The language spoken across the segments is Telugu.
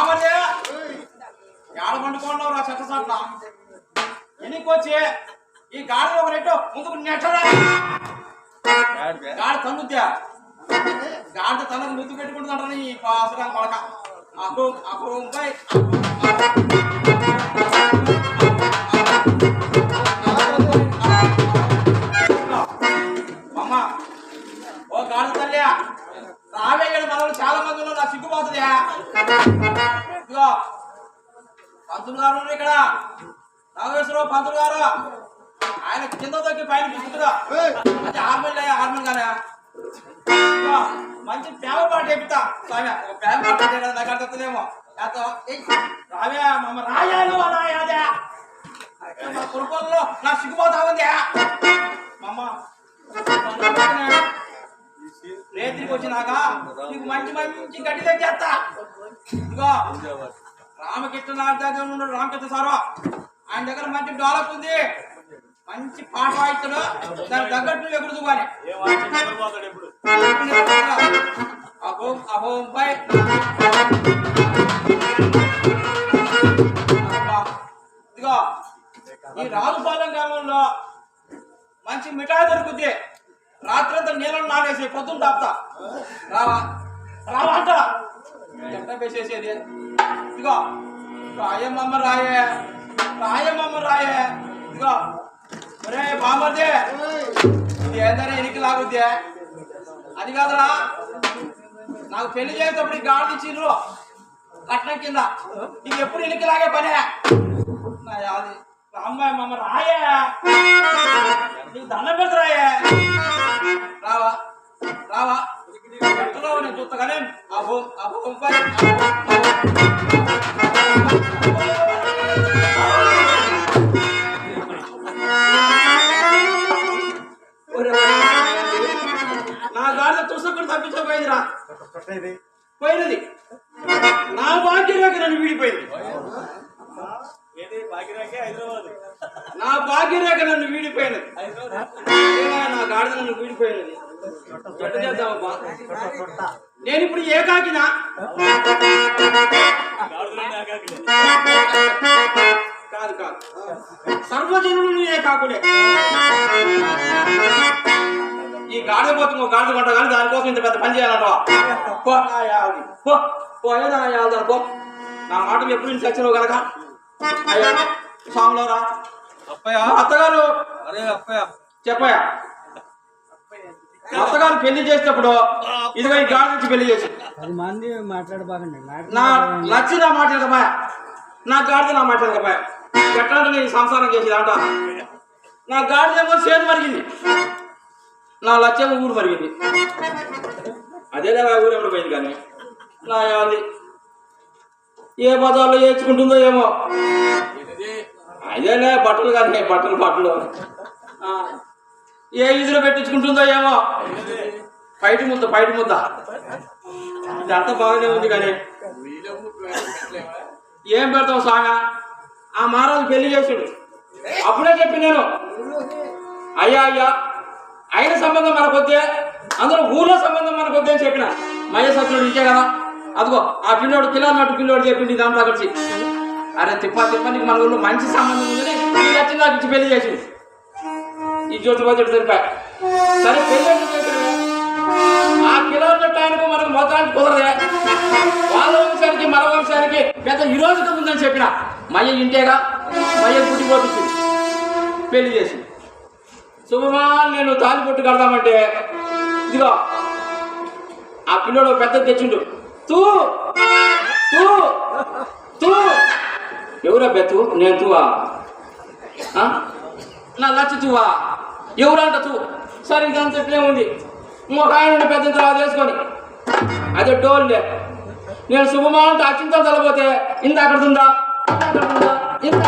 బామర్దే ఏడ పండుకోండవు రా ఎన్నికొచ్చి ఈ గాడిలో ఒక రెట్టు ముందుకు నెట్టరా? గాడి తన్నుద్దా? గాడి తనకు ముద్దు పెట్టుకుంటుందంట ఈ పాసరాని పడక అహో అహో అమ్మ ఓ గాడి తల్లి. రావే ఏడు మనలు చాలా మంది ఉన్నారు నాకు సిగ్గుపోతుంది ఇదిగో పంతులు గారు ఇక్కడ. నాగేశ్వరరావు పంతులు గారు. ఆయన కింద తగ్గి పైన పిసుకుతురా అది హార్మోన్ గానే మంచి ప్రేమ పాట చెప్తా స్వామి ఒక ప్రేమ పాట నాకు అర్థమేమో రావే మమ్మ రాయాలు రాయాదే మా కుటుంబంలో నా సిగ్గుపోతా ఉంది. మమ్మ రేత్రికి వచ్చినాక నీకు మంచి మంచి గడ్డి తెచ్చేస్తా. ఇదిగో రామకృష్ణ నాగరాజు ఉన్నాడు రామకృష్ణ సారు. ఆయన దగ్గర మంచి డెవలప్ ఉంది. మంచి పాట వాయిస్తాడు. దాని తగ్గట్టు ఎగురుదు కానీ అహోం అహోం బై. ఇదిగో ఈ రాజుపాలెం గ్రామంలో మంచి మిఠాయి దొరుకుద్ది. రాత్రంతా నీళ్ళను నానేసి పొద్దున్న తాపుతా. రావా? రావా అంట. ఎంత వేసేసేది ఇదిగో. రాయమ్మమ్మ రాయే. రాయమ్మమ్మ రాయే. ఇదిగో. ఒరే బామర్దే. ఇది ఏందనే ఎనికి లాగుద్దే అది కాదురా. నాకు పెళ్ళి చేసేటప్పుడు ఈ గాడి ఇచ్చిండ్రు కట్నం కింద. ఇది ఎప్పుడు ఎనికి లాగే పనే? నా అది అమ్మాయి మమ్మ రాయా? నీకు దండం పెడతారాయే రావా రావా. ఎక్కడో నేను చూస్తా కానీ అహో నా గాడిద తుసకుడు తప్పించకపోయిందిరా పోయినది. నా భాగ్యంలోకి నన్ను వీడిపోయింది. నా భాగ్యరేఖ నన్ను వీడిపోయినది. నా గాడిద నన్ను వీడిపోయినది. చేద్దామబ్బా. నేను ఇప్పుడు ఏకాకినా. కాదు కాదు. సర్వజనులు ఏకాకుడే ఈ గాడిద పోతుంది ఒక గాడిద కొంట కానీ దానికోసం ఇంత పెద్ద పని చేయాలంటవా పో. నా యాది. పో. పోయే నా యాది పో నా మాట ఎప్పుడు ఇంటి చచ్చినావు కనుక అయ్యా. స్వాములరా అప్పయ్య. అత్తగారు. అరే అప్పయ్య. చెప్పయ్యా. అత్తగారు పెళ్ళి చేసేటప్పుడు ఇదిగో ఈ గాడి నుంచి పెళ్ళి చేసి. పది మంది మాట్లాడబాకండి నా లచ్చి నా మాట కపాయ నా గాడిద నా మాట కపాయ ఎట్లా నేను సంసారం చేసేది అంట? నా గాడిదేమో చేను మరిగింది. నా లచ్చేమో ఊరు మరిగింది. అదేలే ఊరు ఎప్పుడు పోయింది కానీ? నా యాది. ఏ బజార్లో ఏడ్చుకుంటుందో ఏమో. అదేలే బట్టలు కానీ బట్టలు బట్టలు. ఏ ఇదిలో పెట్టించుకుంటుందో ఏమో. బయట ముద్ద బయట ముద్ద. ఇదంతా బాగానే ఉంది కానీ. ఏం పెడతావు సాగా? ఆ మహారాజు పెళ్ళి చేసాడు. అప్పుడే చెప్పి నేను. అయ్యా అయ్యా. అయిన సంబంధం మనకొద్దే అందులో ఊర్లో సంబంధం మనకొద్దే అని చెప్పిన. సత్యుడు ఇంకే కదా. అదిగో ఆ పిల్లోడు కిలోమీటర్ పిల్లోడు చెప్పింది దాంట్లో కలిసి అరే తిప్ప తిప్ప నీకు మన ఊళ్ళో మంచి సంబంధం ఉందని నాకు ఇచ్చి పెళ్ళి చేసి ఈ జ్యోతి బడ్జెట్ తెలిపాయి సరే పెళ్ళి ఆ కిలోమీటర్ టైంకు మనకు మొత్తానికి కుదరదే. వాళ్ళ వంశానికి మన వంశానికి పెద్ద విరోధకం ఉందని చెప్పిన మయ్య ఇంటేగా మయ్య గుడి పోటీ పెళ్ళి చేసి శుభమా నేను తాలి పొట్టు కడదామంటే ఇదిగో ఆ పిల్లోడు పెద్ద తెచ్చిండు. తూ! తూ! తూ! ఎవరా బెత్తు నేను తూవా? నా నా లచ్చి తూవా? ఎవరంట తూ? సరే ఇదంతా ఇట్లే ఉంది. ఆయన పెద్ద తర్వాత వేసుకొని. అదే డోల్లే నేను శుభమా అంటే అచ్చింత తలపోతే ఇంత అక్కడ ఉందా? ఇంత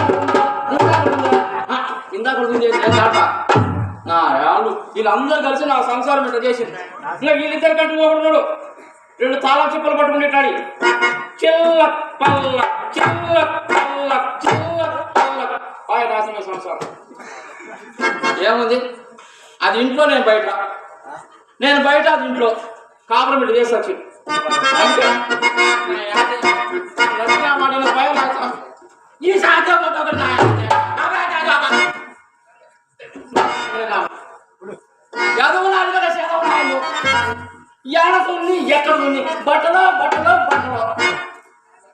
ఆ, నా వాళ్ళు వీళ్ళందరూ కలిసి నా సంసారం ఇట్లా చేసింది ఇంకా వీళ్ళిద్దరు కంటే రెండు తాళం చెప్పులు పట్టుకునేటాడి చిల్ల పల్ల చిల్ల పల్ల చిల్ల పల్ల. పాయ నాశనమే సంసారం. ఏముంది? అది ఇంట్లో నేను బయట. నేను బయట అది ఇంట్లో. కాపురం పెట్టి చేసి లక్ష్మణ మాటల భయం. ఈ సాధ్యం ఒకటి చదవనాలు కదా చదవనాలు ఎక్కడ ఉంది ఎక్కడ ఉంది బట్టలు బట్టలు బట్టలు.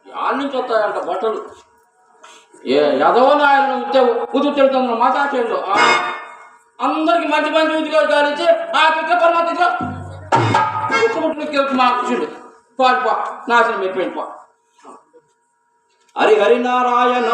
యాడ నుంచి వస్తాయంట బట్టలు. ఏ యదవనాయలను ఉంటే కుదురుతున్న మాతాచేయండు అందరికి మంచి మంచి ఉద్యోగాలు కానిచ్చి ఆ పిక్క పరమాత్మ మా కృష్ణుడు. పాడు పా నాశనం అయిపోయింది పా. హరి హరి నారాయణ.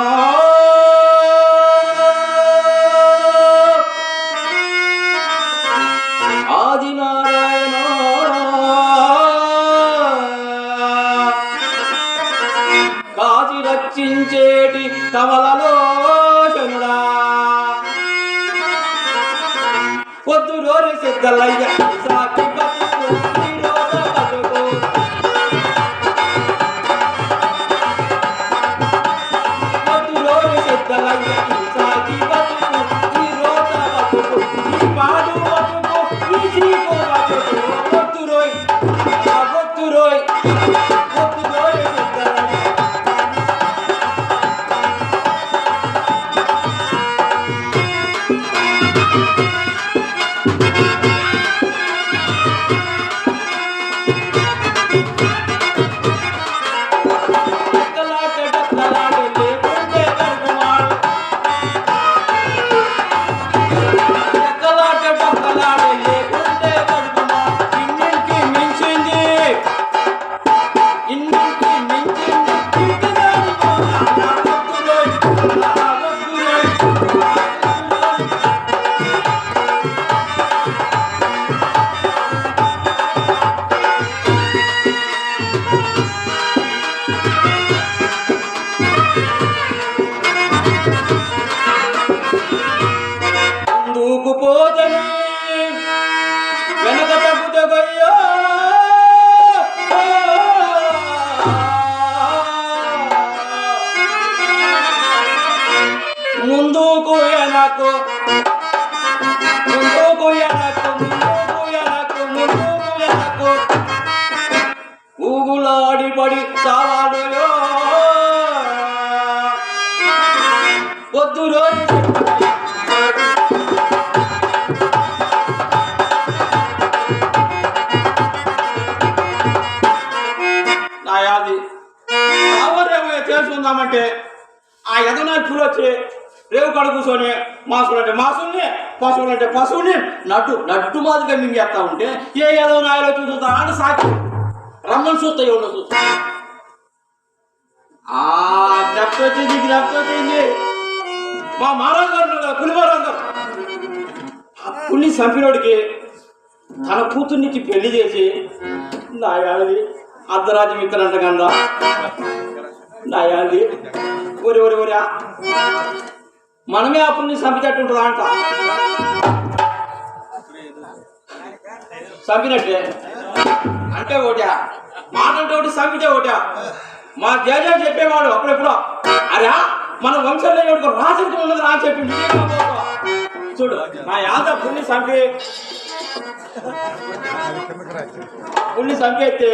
పశువుని నటు నడ్డు మాదిరిగా మింగేస్తా ఉంటే ఏ ఏదో నాయలో చూస్తుందా ఆడ సాకి. రమ్మని చూస్తా ఎవరు చూస్తా. ఆ జ్ఞప్తి వచ్చింది జ్ఞప్తి వచ్చింది. మా మహారాజు గారు కదా, గారు ఆ పుల్లి చంపినోడికి తన కూతుర్నికి పెళ్ళి చేసి నాయాది అర్ధరాజ్యం ఇస్తారంట కదా నాయాది ఒరి ఒరి ఒరి. మనమే ఆ పుల్ని చంపినట్టు ఉంటుందా అంట. చంపినట్టే అంటే ఒకటా మాట ఒకటి చంపితే ఒకటా మా జయజ చెప్పేవాడు అప్పుడెప్పుడు అరే మన వంశంలో ఎవరికి రాజకీయం ఉన్నది రా చెప్పి చూడు నా యాద పుల్ని చంపి పుల్ని చంపేస్తే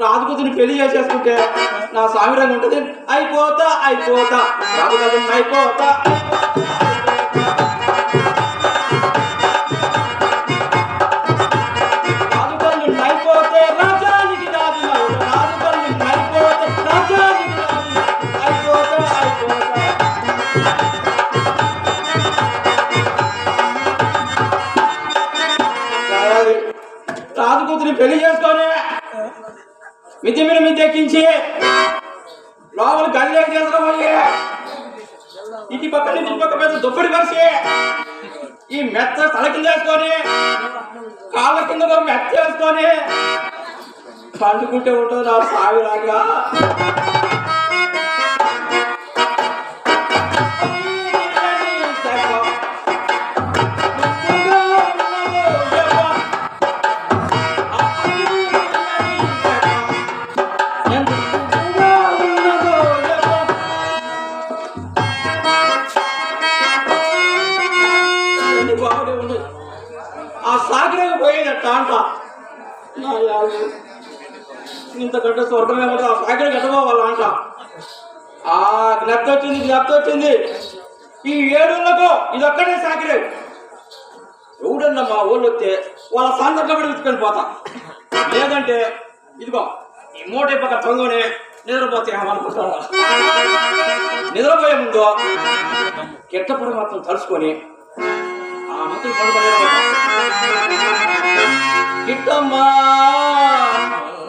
రాజుకుతుని పెళ్ళి చేసేసుకుంటే నా సామిరంగా ఉంటుంది. అయిపోతా అయిపోతా. రాజుగారిని అయిపోతా అయిపోతా. ఇంతకంటే స్వర్గం ఏమో ఆ సాగర్ ఎట్టబోవాలా అంట ఆ జ్ఞప్తి వచ్చింది జ్ఞప్తి వచ్చింది. ఈ ఏడులకు ఇది ఒక్కటే సాకిరే. ఎవడన్నా మా ఊళ్ళు వస్తే వాళ్ళ సందర్భం విచ్చుకొని పోతా. లేదంటే ఇదిగో ఈ మూట పక్క తొంగనే నిద్రపోతామనుకుంటారా నిద్రపోయే ముందు కిట్టపడి మాత్రం తలుసుకొని ఆ మంత్రి పడుకునే కిట్టమ్మా!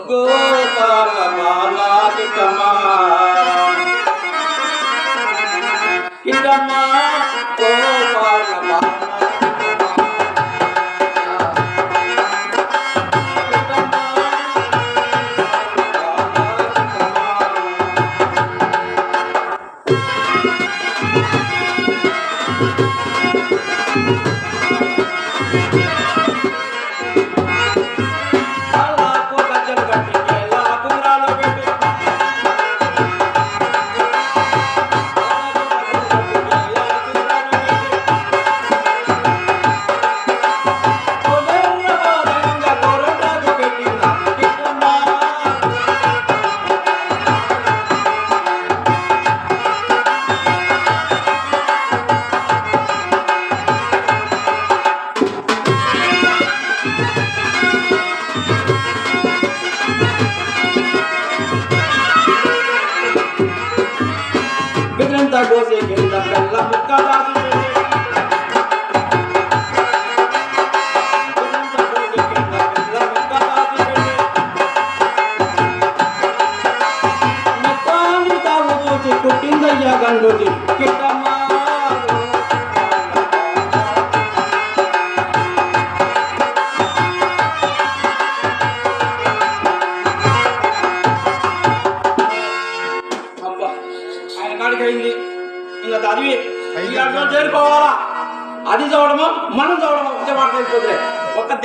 గోపాల బాల కిట్టమ్మా కిట్టమ్మా గోపాల బాల అల్లాకు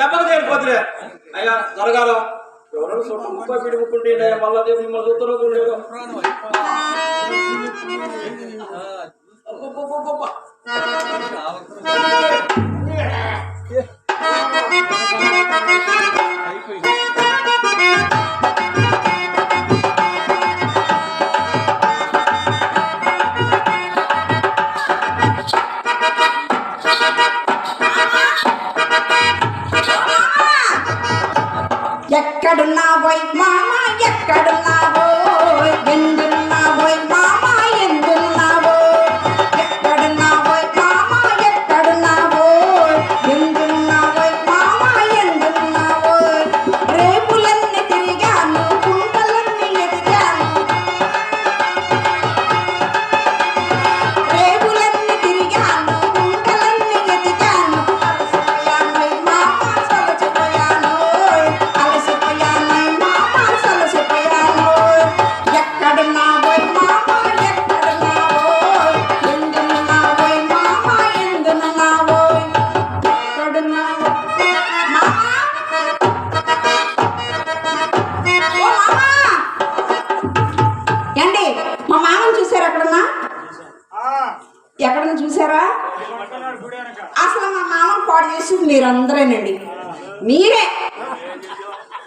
ఒక్క దెబ్బకు అయ్యా జరగాల ఎవరైనా సొంత ముప్పై పిడి ముక్కుంటే మళ్ళా రేపు మిమ్మల్ని చూస్తారో చూడలేదు అయిపోయింది.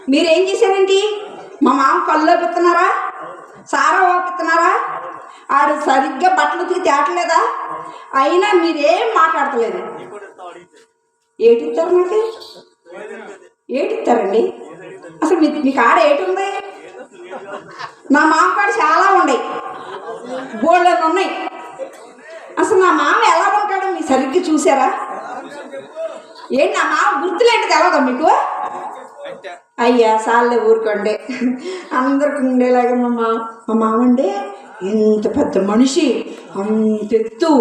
మీరేం చేశారండి? మా మామ కళ్ళు పెడుతున్నారా సారా ఓపిస్తున్నారా ఆడు సరిగ్గా బట్టలు ఉతికి తేటలేదా? అయినా మీరేం మాట్లాడతలేదు. ఏటిస్తారు నాకు ఏటిస్తారండి అసలు మీ మీకు ఆడ ఏటుంది నా మామ కాడ చాలా ఉన్నాయి. బోళ్ళని ఉన్నాయి. అసలు నా మామ ఎలా ఉంటాడో మీరు సరిగ్గా చూసారా? ఏంటి నా మామ గుర్తులేంటి తెలవదా మీకు? అంటే అయ్యా సార్లే ఊరుకోండి. అందరికి ఉండేలాగా మా మా మా మామండి ఇంత పెద్ద మనిషి అంత ఎత్తు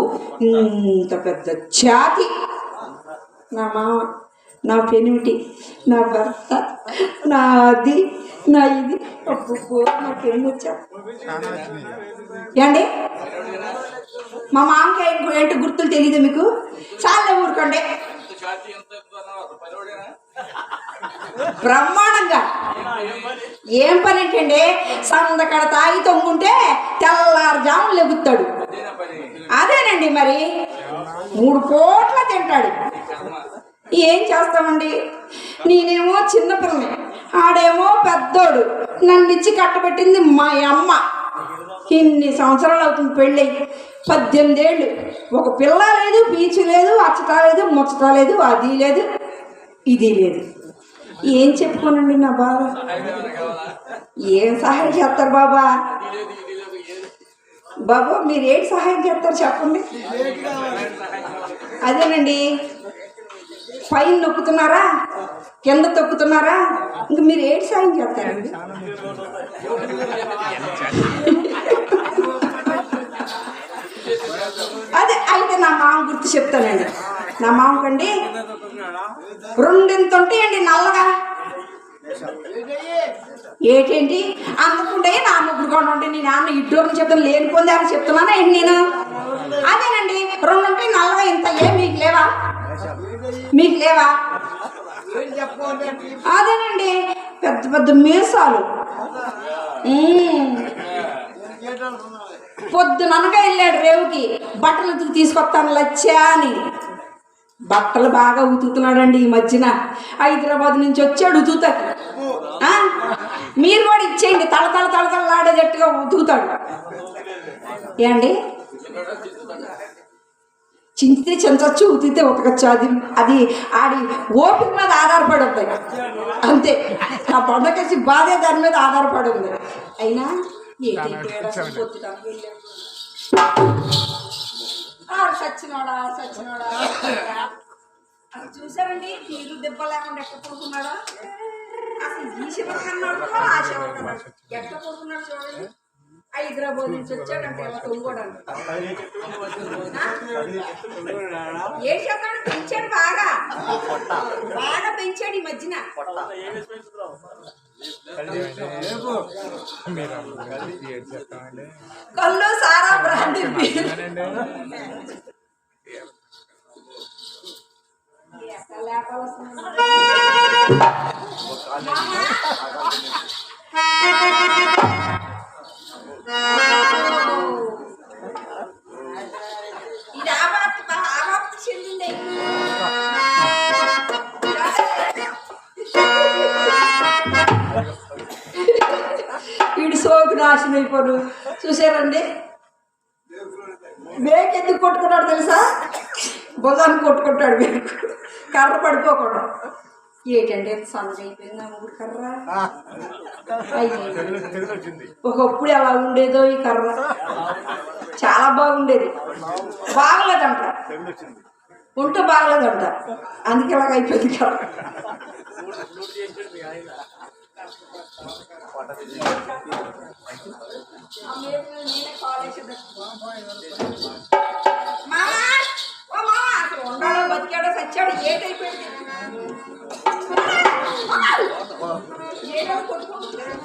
ఇంత పెద్ద ఛాతి నా మామ నా పెనిమిటి నా భర్త నా అది నా ఇది అబ్బో నాకు వచ్చా ఏండి? మా మామకి ఏంటి- గుర్తులు తెలియదు మీకు? చాలా ఊరుకోండి. బ్రహ్మాండంగా. ఏం పని ఏంటండి సందకడ తాగి తొంగుంటే తెల్లారుజాము లెగుతాడు అదేనండి మరి. మూడు కోట్ల తింటాడు. ఏం చేస్తామండి? నేనేమో చిన్నపిల్లని ఆడేమో పెద్దోడు. నన్ను ఇచ్చి కట్టబెట్టింది మా అమ్మ. ఇన్ని సంవత్సరాలు అవుతుంది పెళ్ళి. పద్దెనిమిదేళ్ళు ఒక పిల్ల లేదు పీచు లేదు అచ్చట లేదు ముచ్చట లేదు అది లేదు ఇది లేదు. ఏం చెప్పుకోనండి నా బాధ ఏం సహాయం చేస్తారు బాబా? బాబా మీరు ఏంటి సహాయం చేస్తారు చెప్పండి. అదేనండి. పైన నొక్కుతున్నారా? కింద తొక్కుతున్నారా? ఇంక మీరు ఏంటి సాయం చేస్తారండి? అదే అయితే నా మామ గుర్తు చెప్తానండి. నా మామకండి రెండింత ఉంటాయండి నల్లగా? ఏంటేంటి? అమ్ముకుంటే నా ముగ్గురు కొండ ఉంటే నీ నాన్న ఇడ్డోని చెప్తాను లేనిపోంది అని చెప్తున్నానా ఏంటి నేను? అదేనండి రెండు ఉంటాయి నల్లగా ఇంత ఏ మీకు లేవా? మీకు లేవా? అదేనండి పెద్ద పెద్ద మీసాలు. మ్మ్. పొద్దుననగా వెళ్ళాడు రేవుకి బట్టలు తీసుకొస్తాను లచ్చా అని. బట్టలు బాగా ఉతుకుతున్నాడండి ఈ మధ్యన. హైదరాబాద్ నుంచి వచ్చాడు ఉతుకుతాకి. ఆ? మీరు కూడా ఇచ్చేయండి. తల తల తల తలలాడేటట్టుగా ఉతుకుతాడు. ఏండి చింతితే చించచ్చు ఉతికితే ఉతకచ్చు. అది అది ఆడి ఓపిక మీద ఆధారపడి ఉంది. అంతే. ఆ పండగేసి బాధే దాని మీద ఆధారపడి ఉంది. అయినా ఏంటి? పొద్దుటానికి. ఆడు సచ్చినోడా సచ్చినోడా. అది చూసారండి? తీరు దెబ్బ లేకుండా ఎక్కడ పడుకున్నాడా అసలు ఈ శివర్ కన్నాడు ఆ శివర్ ఎక్కడ పడుకున్నాడు చూడండి. హైదరాబాద్ నుంచి వచ్చాడంటే ఏం పెంచాడు బాగా. బాగా పెంచాడు ఈ మధ్యన. కళ్ళు సారా బ్రాంతి ఇది ఆబాప్తి ఆబాప్తి చెందింది వీడు సోకు నాశనం అయిపోను చూసారండి మేక ఎందుకు కొట్టుకున్నాడు తెలుసా? భుజాన్ని కొట్టుకుంటాడు మేకు. కర్ర పడిపోకూడదు. ఏంటంటే సన్నగా అయిపోయింది ఆ. ముగ్గురు కర్ర. ఒకప్పుడు ఎలా ఉండేదో ఈ కర్ర చాలా బాగుండేది. బాగలేదంట ఉంటూ బాగలేదంట అందుకే ఇలాగ అయిపోయింది కర్ర మామా! అసలు ఉండాడో బతికాడో సచ్చాడో ఏదైపోయింది ఏదో కొట్టుకుంటున్నాడు.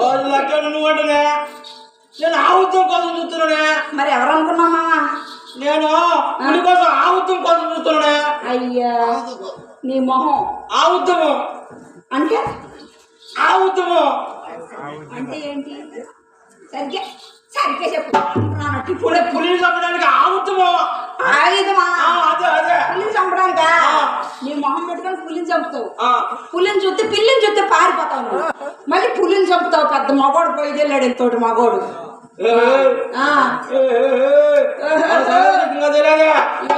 నువ్వంటనే. నేను ఆవుత్వం కోసం చూస్తున్నానే. మరి ఎవరు అనుకున్నావు మామా నేను పులి కోసం ఆవుత్వం కోసం చూస్తున్నానే. అయ్యా నీ మొహం. ఆవుత్వము అంటే? ఆవుత్వము అంటే ఏంటి? సరిగ్గా. సరిగ్గా చెప్పు. పులి పులిని చంపడానికి ఆవుత్వము ఆయుధమా ఆ, అదే అదే. పులిని చంపడానికా. నీ మొహం పెట్టుకొని పులిని చంపుతావు. పులిని చూస్తే పిల్లిని చూస్తే పారిపోతావు. మళ్ళీ పులిని చంపుతావు పెద్ద మగోడు పోయి వెళ్ళాడు ఇంతోటి మగోడు.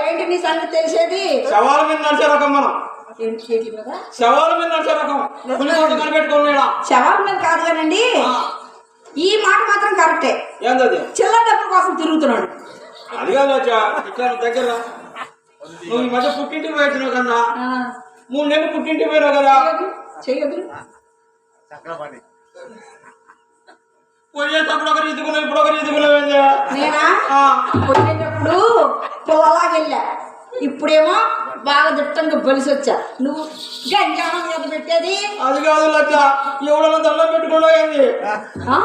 ఏంటి నీ సంగతి తెలిసేది? శవాల మీద నడిచే రకం మనం. శవాల మీద నడిచే రకం. పులికోట కనిపెట్టుకున్నాడా శవాల మీద కాదు కానండి. ఈ మాట మాత్రం కరెక్టే. ఏందది? చిల్లర డబ్బుల కోసం తిరుగుతున్నాడు. అది కాదు దగ్గర. నువ్వు ఈ మధ్య పుట్టింటికి పోయినావు కదా ఆ, మూడు నెలలు పుట్టింటికి పోయినావు కదా. చెయ్యొద్దు పోయేటప్పుడు ఒకరు ఇప్పుడు ఒకరు ఇదుకున్నావు ఏంది? నేనా? పొలాగా వెళ్ళా. ఇప్పుడేమో బాగా దిట్టంగా బలిసి వచ్చా నువ్వు గంజానం మీద పెట్టేది? అది కాదు లచ్చ ఎవడన్నా దండం ఆ?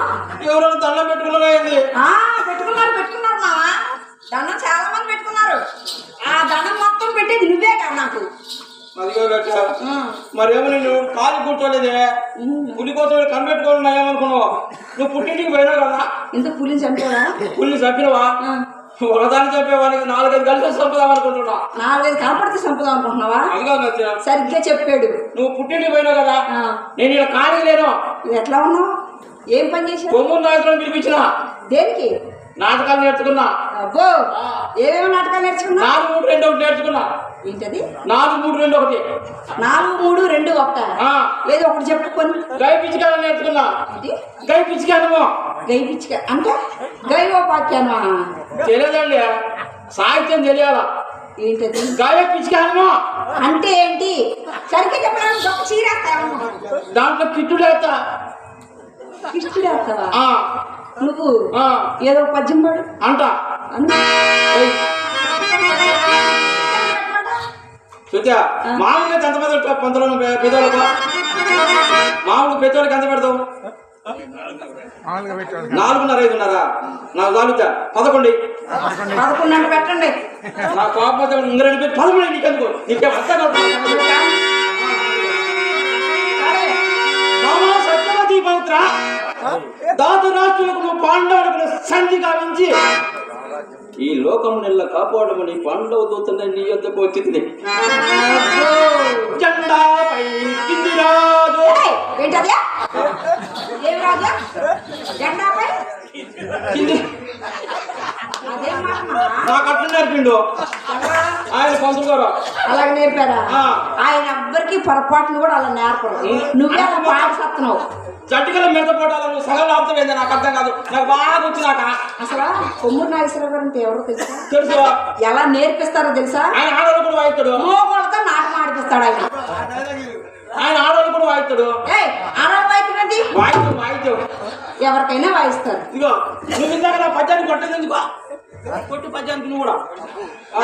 ఎవరన్నా దండం ఆ, పెట్టుకున్నారు పెట్టుకున్నారు మావా. దండం చాలా మంది పెట్టుకున్నారు. ఆ దండం మొత్తం పెట్టేది నువ్వే కదా నాకు. మరేమో నేను కాలు కూర్చోలేదే? పులి కోసం కనిపెట్టుకోవాలి ఏమనుకున్నావు? నువ్వు పుట్టింటికి పోయినావు కదా? ఇంత పులిని చంపావా? పులిని చంపినవా. ఒకదాన్ని చంపేవానికి నాలుగైదు కలిసి చంపుదాం అనుకుంటున్నా. నాలుగైదు కనపడితే చంపుదాం అనుకుంటున్నావా? సరిగ్గా చెప్పాడు. నువ్వు పుట్టింటికి పోయినావు కదా. నేను ఇక్కడ ఖాళీ లేను. ఎట్లా ఉన్నావు? ఏం పని చేశావు? కొమ్ముడు నాయకులను పిలిపించిన. దేనికి? నాటకాలు నేర్చుకున్నా. అబ్బో ఏమేమి నాటకాలు నేర్చుకున్నావు? నాలుగు మూడు రెండు ఒకటి నేర్చుకున్నా. ఏంటది? నాలుగు మూడు రెండు ఒకటి. నాలుగు మూడు రెండు ఒకట. ఏదో ఒకటి చెప్పు కొన్ని. గై పిచ్చికాయలు నేర్చుకున్నా. గై పిచ్చికాయనమో గై పిచ్చిక అంటే గైవోపాఖ్యానమా? తెలియదండి. సాహిత్యం తెలియాలా? ఏంటది? గాయ పిచ్చికాయనమో అంటే ఏంటి? సరిగ్గా చెప్పడానికి దాంట్లో కిట్టుడేస్తా ఇష్టపడేస్తావా ఆ, నువ్వు ఆ, ఏదో పద్యం పాడు. అంట. చూచా మామూలుగా ఎంత మంది ఉంటారు పంతులను పెద్దోళ్ళకు మామూలు పెద్దోళ్ళకి ఎంత పెడతావు? నాలుగున్నర ఐదున్నరా. నాకు చాలుతా పదకొండు. పదకొండు పెట్టండి. నా కోపం ఇంగ్రెండ్ పెట్టి పదకొండు నీకెందుకు? నీకే అర్థం కాదు? మామా సత్యవతి పవిత్ర దాత రాష్ట్రులకు నువ్వు పాండవులకు సంధి గావించి ఈ లోకం నెల్ల కాపాడమని పాండవ దూతని నీ యొద్దకు వచ్చింది. జెండాపై కింది రాదు ఏయ్, ఏంటది? ఏం రాజా? జెండాపై? కింది. అదేం మాట? మామ? నాకు అట్లా నేర్పిండు. ఎలా? ఆయన పంతులు గారు. అలాగ నేర్పారా. ఆయన ఎవ్వరికి పొరపాటును కూడా అలా నేర్పడు నువ్వే అలా పాట సత్తున్నావు జట్టుకల మీద పోటాలను సగం లాభం ఏంది నాకు అర్థం కాదు. నాకు బాగా వచ్చినాక అసలు కొమ్మూరు నాగేశ్వరరావు గారు అంటే ఎవరో తెలుసా? తెలుసు. ఎలా నేర్పిస్తారో తెలుసా? ఆయన ఆడవాళ్ళు కూడా వాయిస్తాడు. మోగోళ్ళతో నాటకం ఆడిపిస్తాడు ఆయన. ఆయన ఆడవాళ్ళు కూడా వాయిస్తాడు. ఆడవాళ్ళు వాయిస్తున్నది వాయిద్యం వాయిద్యం. ఎవరికైనా వాయిస్తారు. ఇదిగో నువ్వు ఇందాక నా పద్యాన్ని కొట్టేది ఎందుకో? కొట్టు పద్యానికి నువ్వు కూడా. ఆ,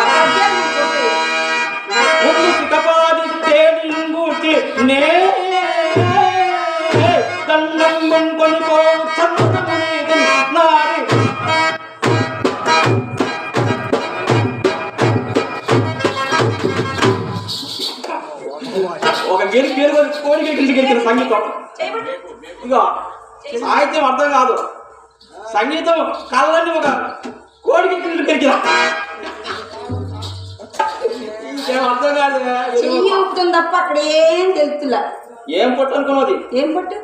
సంగీతం కళ్ళని ఒక కోడికి ఏం అర్థం కాదు చెయ్యి తప్ప అక్కడ ఏం తెలుతులా ఏం పట్టు అనుకున్నది ఏం పట్టు?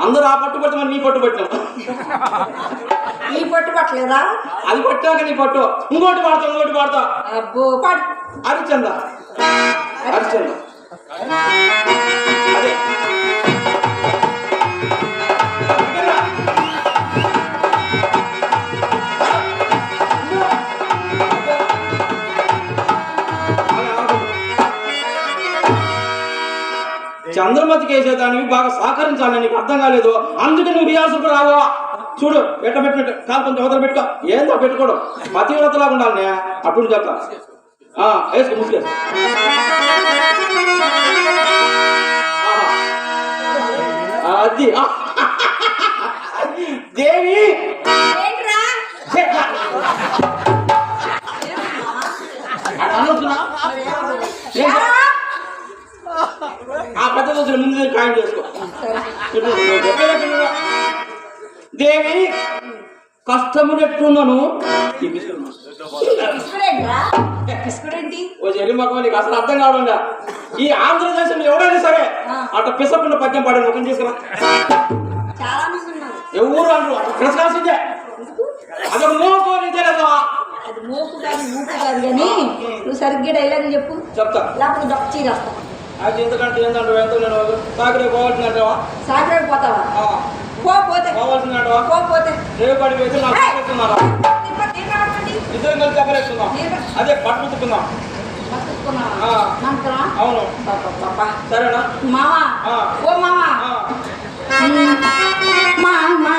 అందరూ ఆ పట్టు పట్టి మరి నీ పట్టు పట్టాం ఈ పట్టు పట్టలేదా అది పట్టాక నీ పట్టు. ఇంకోటి పాడతా ఇంకోటి పాడతా. అబ్బో పాడు. హరిచంద. హరిచంద. అదే. చంద్రమతికి వేసేదానికి బాగా సహకరించాలి నీకు అర్థం కాలేదు. అందుకే నువ్వు రియాల్స్కి రావా. చూడు ఎట్ట పెట్టినట్టు కాలు కొంచెం వదలు పెట్టుకో. ఏందో పెట్టుకోడు పతివ్రతలాగా ఉండాలి అప్పుడు చెప్తా. వేసుకో ముసుగు అది. దేవి! ఆ పెద్ద రోజుల ముందు ఖాయం చేసుకో? దేవి కష్టమునెట్టున్నాను ఓ నీకు అసలు అర్థం కావడం ఈ ఆంధ్రదేశంలో ఎవడైనా సరే అట్ట పిసకుండా పద్యం పాడే ముఖం తీసుకురా. ఎవరు అంటారు అట్ట పిసకాల్సిందే మోసం నీదే లేదా అది ఊపు కాదు ఊపు కాదు కానీ నువ్వు సరిగ్గా డైలాగ్ చెప్పు. చెప్తా. లేకపోతే డొక్క చీరేస్తా అది ఎందుకంటే ఏంటంటే ఎంత నేను సాగరే పోవాల్సిందంటావా? సాగరాడు పోతావా? పోతే. పోవాల్సిందంటావా? పో పోతే. రేపు పడికి అయితే నాకు చెప్పేస్తున్నారా. ఇద్దరం కలిసి చెప్పలేస్తున్నాం అదే పట్టు ఉతుకుందాం బతుకున్నావా? ఆ. మంత్రమా? అవును. సరేనా? ఆ. ఓ మామా మామా.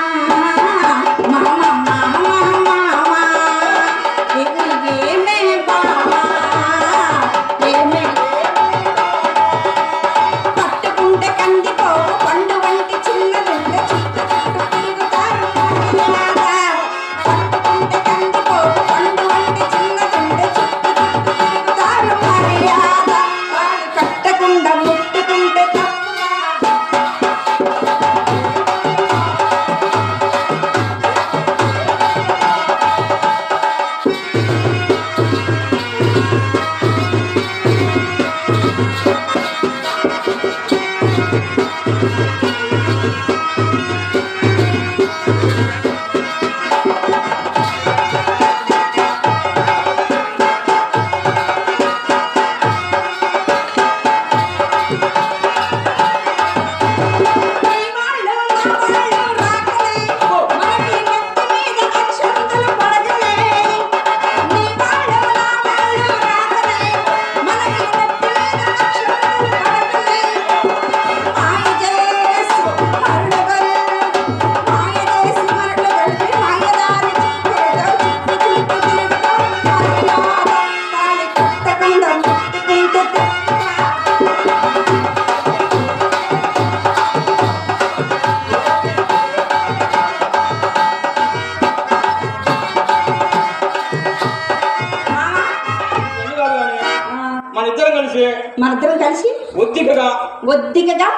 ఒత్తికగా ఒద్దికగా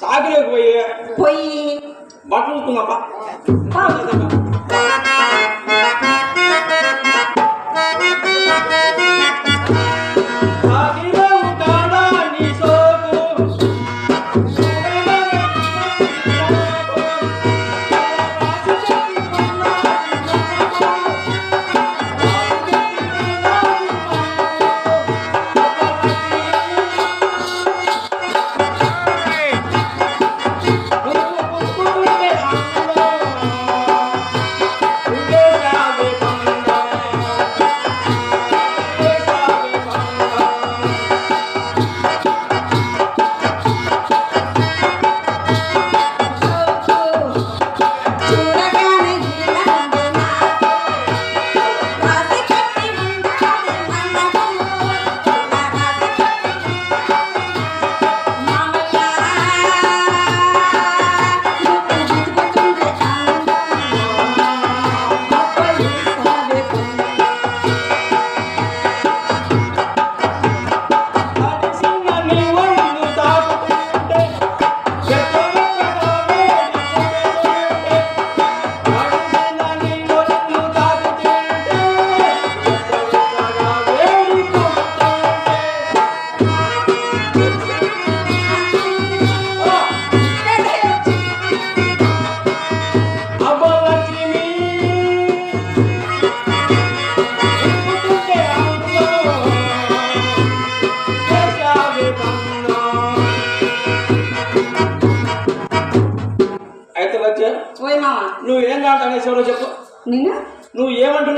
సాగిరేకి పోయి పోయి బట్టలు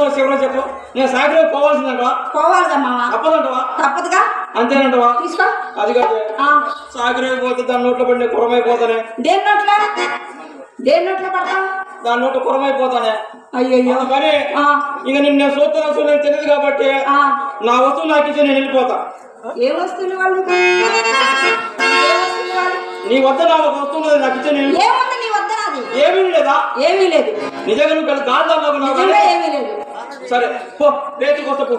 ఏమంటున్నావు శివరావు చెప్పు. నేను సాగిరే పోవాల్సిందంటవా? పోవాలిగా మామ తప్పదంటవా? తప్పదుగా. అంతేనంటవా? తీసుకో. అది కాదు. ఆ, సాగిరే పోతే దాని నోట్లో పడి కురమైపోతానే దేని నోట్లో? దేని నోట్లో పడతావు? దాని నోట్లో కురమైపోతానే అయ్యయ్యో. కానీ ఆ, ఇక నిన్ను నేను నేను తెలియదు కాబట్టి ఆ, నా వస్తువు నాకు ఇచ్చి నేను వెళ్ళిపోతా. ఏ వస్తువులు వాళ్ళు నీ వద్ద నా ఒక వస్తువు నాకు ఇచ్చి నేను. ఏముంది నీ వద్ద నాది? ఏమీ లేదా? ఏమీ లేదు. నిజంగా నువ్వు కానీ ఏమీ లేదు. సరే పో రేతుకొస్తా పో.